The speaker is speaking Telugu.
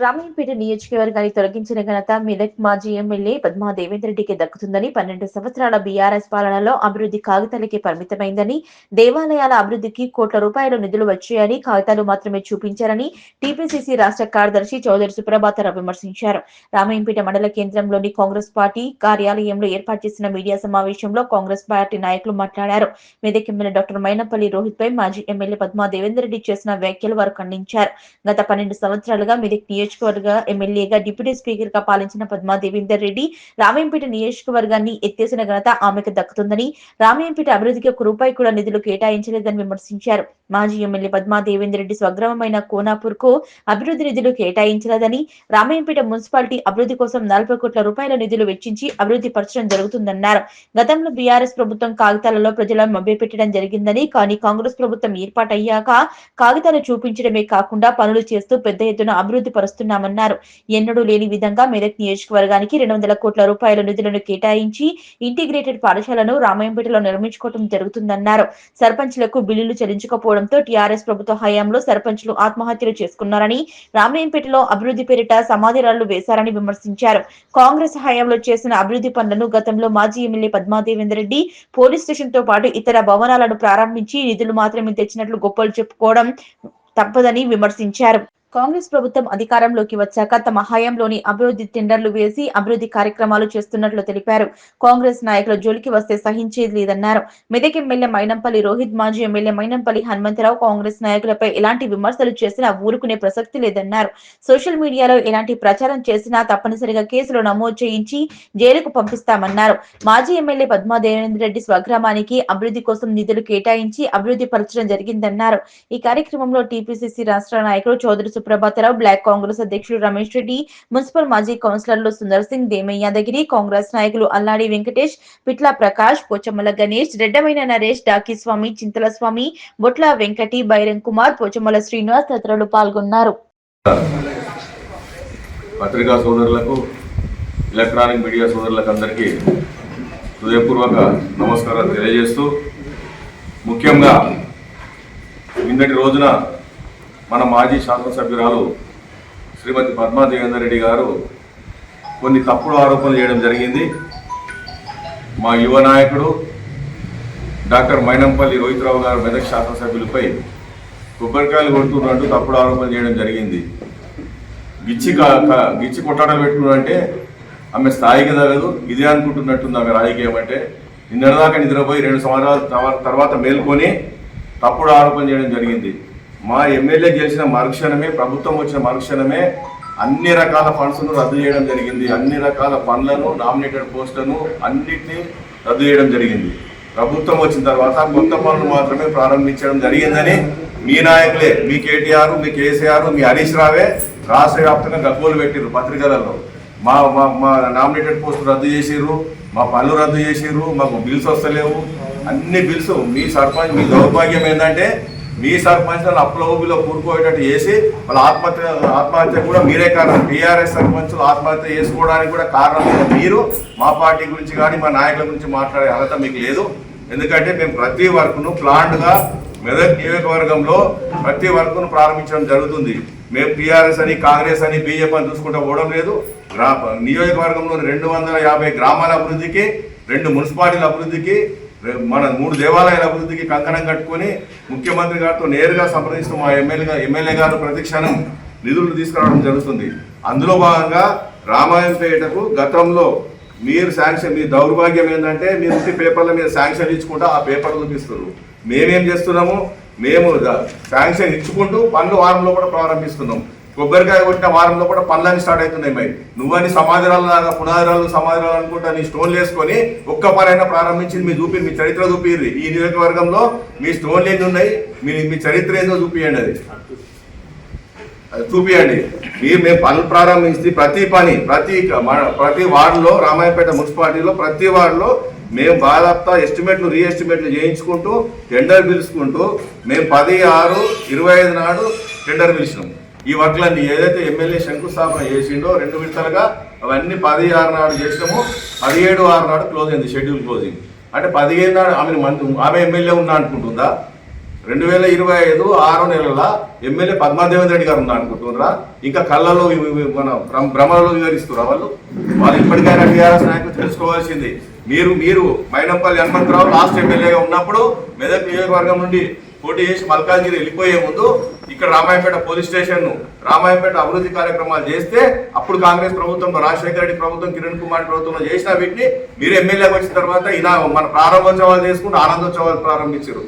రామయ్యంపేట నియోజకవర్గాన్ని తొలగించిన ఘనత మెదక్ మాజీ ఎమ్మెల్యే పద్మా దేవేందరెడ్డికి దక్కుతుందని పన్నెండు సంవత్సరాల బీఆర్ఎస్ పాలనలో అభివృద్ధి కాగితాలకి పరిమితమైందని దేవాలయాల అభివృద్ధికి కోట్ల రూపాయల నిధులు వచ్చాయని కాగితాలు మాత్రమే చూపించారని టీపీసీసీ రాష్ట్ర కార్యదర్శి చౌదరి సుప్రభాతరావు విమర్శించారు. రామయ్యంపేట మండల కేంద్రంలోని కాంగ్రెస్ పార్టీ కార్యాలయంలో ఏర్పాటు చేసిన మీడియా సమావేశంలో కాంగ్రెస్ పార్టీ నాయకులు మాట్లాడారు. మెదక్ ఎమ్మెల్యే డాక్టర్ మైనపల్లి రోహిత్ పై మాజీ ఎమ్మెల్యే పద్మా దేవేందర్ రెడ్డి చేసిన వ్యాఖ్యలు వారు ఖండించారు. గత పన్నెండు సంవత్సరాలుగా మెదక్ నియోజకవర్గ ఎమ్మెల్యేగా డిప్యూటీ స్పీకర్గా పాలించిన పద్మా దేవేందర్ రెడ్డి రామయ్యంపేట నియోజకవర్గాన్ని ఎత్తేసిన ఘనత ఆమెకు దక్కుతుందని రామయ్యంపేట అభివృద్ధికి ఒక రూపాయి కూడా నిధులు కేటాయించలేదని విమర్శించారు. మాజీ ఎమ్మెల్యే పద్మా దేవేందర్ రెడ్డి స్వగ్రామమైన కోనాపూర్కు అభివృద్ధి నిధులు కేటాయించలేదని రామయ్యంపేట మున్సిపాలిటీ అభివృద్ధి కోసం నలభై కోట్ల రూపాయల నిధులు వెచ్చించి అభివృద్ధి పరచడం జరుగుతుందన్నారు. గతంలో బీఆర్ఎస్ ప్రభుత్వం కాగితాలలో ప్రజలను మభ్యపెట్టడం జరిగిందని కానీ కాంగ్రెస్ ప్రభుత్వం ఏర్పాటయ్యాక కాగితాలు చూపించడమే కాకుండా పనులు చేస్తూ పెద్ద ఎత్తున అభివృద్ధి పరుస్తున్నామన్నారు ఎన్నడూ లేని విధంగా మెదక్ నియోజకవర్గానికి రెండు వందల కోట్ల రూపాయల నిధులను కేటాయించి ఇంటిగ్రేటెడ్ పాఠశాలను రామాయంపేటలో నిర్మించుకోవడం జరుగుతుందన్నారు. సర్పంచ్లకు బిల్లులు చెల్లించకపోవడంతో టీఆర్ఎస్ ప్రభుత్వ హయాంలో సర్పంచ్లు ఆత్మహత్యలు చేసుకున్నారని రామాయంపేటలో అభివృద్ధి పేరిట సమాధి రాళ్ళు వేశారని విమర్శించారు. కాంగ్రెస్ హయాంలో చేసిన అభివృద్ధి పనులను గతంలో మాజీ ఎమ్మెల్యే పద్మాదేవేందర్ రెడ్డి పోలీస్ స్టేషన్తో పాటు ఇతర భవనాలను ప్రారంభించి నిధులు మాత్రమే తెచ్చినట్లు గొప్పలు చెప్పుకోవడం తప్పదని విమర్శించారు. కాంగ్రెస్ ప్రభుత్వం అధికారంలోకి వచ్చాక తమ హయాంలోని అభివృద్ధి టెండర్లు వేసి అభివృద్ధి కార్యక్రమాలు చేస్తున్నట్లు తెలిపారు. కాంగ్రెస్ నాయకుల జోలికి వస్తే సహించేది లేదన్నారు. మెదక్ ఎమ్మెల్యే మైనంపల్లి రోహిత్ మాజీ ఎమ్మెల్యే మైనంపల్లి హనుమంతరావు కాంగ్రెస్ నాయకులపై ఎలాంటి విమర్శలు చేసినా ఊరుకునే ప్రసక్తి లేదన్నారు. సోషల్ మీడియాలో ఎలాంటి ప్రచారం చేసినా తప్పనిసరిగా కేసులు నమోదు చేయించి జైలుకు పంపిస్తామన్నారు. మాజీ ఎమ్మెల్యే పద్మా దేవేంద్ర రెడ్డి స్వగ్రామానికి అభివృద్ధి కోసం నిధులు కేటాయించి అభివృద్ధి పరచడం జరిగిందన్నారు. ఈ కార్యక్రమంలో టీపీసీసీ రాష్ట్ర నాయకులు చౌదరి సుప్రభాతరావు బ్లాక్ కాంగ్రెస్ అధ్యక్షుడు రమేష్ రెడ్డి మున్సిపల్ మాజీ కౌన్సిలర్లు సుందర్ సింగ్ దేమయ్య యాదగిరి కాంగ్రెస్ నాయకులు అల్లాడి వెంకటేష్ పిట్ల ప్రకాష్ పోచమ్మల గణేష్ రెడ్డమైన నరేష్ డాకి స్వామి చింతల స్వామి బొట్ల వెంకటి బైరం కుమార్ పోచమ్మల శ్రీనివాస్ తదితరులు పాల్గొన్నారు. పత్రికా సోదరులకు ఎలక్ట్రానిక్ మీడియా సోదరులకు అందరికీ హృదయపూర్వక నమస్కారాలు తెలియజేస్తూ ముఖ్యంగా నిన్నటి రోజున మన మాజీ శాసనసభ్యురాలు శ్రీమతి పద్మా దేవేందర్ రెడ్డి గారు కొన్ని తప్పుడు ఆరోపణలు చేయడం జరిగింది. మా యువ నాయకుడు డాక్టర్ మైనంపల్లి రోహిత్రావు గారు మెదక్ శాసనసభ్యులపై కొబ్బరికాయలు కొడుతున్నట్టు తప్పుడు ఆరోపణలు చేయడం జరిగింది. గిచ్చి కా- గిచ్చి కొట్టాడలు పెట్టుకున్నంటే ఆమె స్థాయికి తగదు. ఇదే అనుకుంటున్నట్టుంది ఆమె రాజకీయం అంటే. నిన్నటిదాకా నిద్రపోయి రెండు సంవత్సరాల తర్వాత మేల్కొని తప్పుడు ఆరోపణ చేయడం జరిగింది. మా ఎమ్మెల్యే గెలిచిన మరుక్షణమే ప్రభుత్వం వచ్చిన మరుక్షణమే అన్ని రకాల ఫండ్స్ను రద్దు చేయడం జరిగింది. అన్ని రకాల పనులను నామినేటెడ్ పోస్టులను అన్నిటినీ రద్దు చేయడం జరిగింది. ప్రభుత్వం వచ్చిన తర్వాత కొత్త పనులు మాత్రమే ప్రారంభించడం జరిగిందని మీ నాయకులే మీ కేటీఆర్ మీ కేసీఆర్ మీ హరీష్ రావే రాష్ట్ర వ్యాప్తంగా గగ్గోలు పెట్టిర్రు పత్రికలలో. మా మా మా నామినేటెడ్ పోస్టులు రద్దు చేసిర్రు మా పనులు రద్దు చేసిర్రు మాకు బిల్స్ వస్తలేవు. అన్ని బిల్స్ మీ సర్పంచ్ మీ దౌర్భాగ్యం ఏంటంటే మీ సర్పంచ్ అప్పుల ఊబిలో కూరుకోయేటట్టు చేసి వాళ్ళ ఆత్మహత్య ఆత్మహత్య కూడా మీరే కారణం. టీఆర్ఎస్ సర్పంచులు ఆత్మహత్య చేసుకోవడానికి కూడా కారణం మీరు మా పార్టీ గురించి కానీ మా నాయకుల గురించి మాట్లాడే అర్హత మీకు లేదు. ఎందుకంటే మేము ప్రతి వర్క్ను ప్లాన్డ్గా మెదక్ నియోజకవర్గంలో ప్రతి వర్క్ను ప్రారంభించడం జరుగుతుంది. మేము టీఆర్ఎస్ అని కాంగ్రెస్ అని బీజేపీ అని చూసుకుంటూ పోవడం లేదు. గ్రా నియోజకవర్గంలోని రెండు వందల యాభై గ్రామాల అభివృద్ధికి రెండు మున్సిపాలిటీల అభివృద్ధికి మన మూడు దేవాలయాల అభివృద్ధికి కంకణం కట్టుకొని ముఖ్యమంత్రి గారితో నేరుగా సంప్రదిస్తూ మా ఎమ్మెల్యే ఎమ్మెల్యే గారు ప్రతిక్షణం నిధులు తీసుకురావడం జరుగుతుంది. అందులో భాగంగా రామాయంపేటకు గతంలో మీరు శాంక్షన్ మీ దౌర్భాగ్యం ఏంటంటే మీరు ఉట్టి పేపర్ల మీద శాంక్షన్ ఇచ్చుకుంటూ ఆ పేపర్లు చూపిస్తారు మేమేం చేస్తున్నాము? మేము శాంక్షన్ ఇచ్చుకుంటూ పనులు వారంలో కూడా ప్రారంభిస్తున్నాం. కొబ్బరికాయ కొట్టిన వారంలో కూడా పనులన్నీ స్టార్ట్ అవుతున్నాయి మరి. నువ్వని సమాధిరాలు లాగా పునాదిరాలు సమాధిరాలు అనుకుంటా నీ స్టోన్లు వేసుకొని ఒక్క పనైనా ప్రారంభించింది మీ చూపి మీ చరిత్ర చూపిర్రి ఈ నియోజకవర్గంలో మీ స్టోన్లు ఎన్ని ఉన్నాయి? మీ మీ చరిత్ర ఏందో చూపియండి అది. అది చూపియండి. మీరు మేము పనులు ప్రారంభించి ప్రతి పని ప్రతి ప్రతి వార్డులో రామాయపేట మున్సిపాలిటీలో ప్రతి వార్డులో మేము బాధాప్తా ఎస్టిమేట్లు రీఎస్టిమేట్లు చేయించుకుంటూ టెండర్ పిలుచుకుంటూ మేము పది ఆరు ఇరవై ఐదు నాడు టెండర్ పిలిచినాము ఈ వర్క్లన్నీ ఏదైతే ఎమ్మెల్యే శంకుస్థాపన చేసిండో రెండు విడతలుగా అవన్నీ పదిహేను ఆరు నాడు చేసినాము. పదిహేడు ఆరు నాడు క్లోజ్ అయింది షెడ్యూల్ క్లోజింగ్ అంటే పదిహేను నాడు ఆమె మంది ఆమె ఎమ్మెల్యే ఉన్నా అనుకుంటుందా? రెండు వేల ఇరవై ఐదు ఆరో నెలల ఎమ్మెల్యే పద్మాదేవేంద్ర రెడ్డి గారు ఉన్నారు అనుకుంటున్నారా ఇంకా కళ్ళలో మన భ్రమలలో వివరిస్తున్నారు వాళ్ళు? వాళ్ళు ఇప్పటికైనా టీఆర్ఎస్ నాయకులు తెలుసుకోవాల్సింది. మీరు మీరు మైనంపల్లి హనుమంతరావు లాస్ట్ ఎమ్మెల్యేగా ఉన్నప్పుడు మెదక్ నియోజకవర్గం నుండి పోటీ చేసి మల్కాజ్గిరి వెళ్ళిపోయే ముందు ఇక్కడ రామాయపేట పోలీస్ స్టేషన్ రామాయపేట అభివృద్ధి కార్యక్రమాలు చేస్తే అప్పుడు కాంగ్రెస్ ప్రభుత్వంలో రాజశేఖర రెడ్డి ప్రభుత్వం కిరణ్ కుమార్ ప్రభుత్వంలో చేసిన వీటిని మీరు ఎమ్మెల్యేకి వచ్చిన తర్వాత ఇలా మన ప్రారంభోత్సవాలు చేసుకుంటూ ఆనందోత్సవాలు ప్రారంభించారు.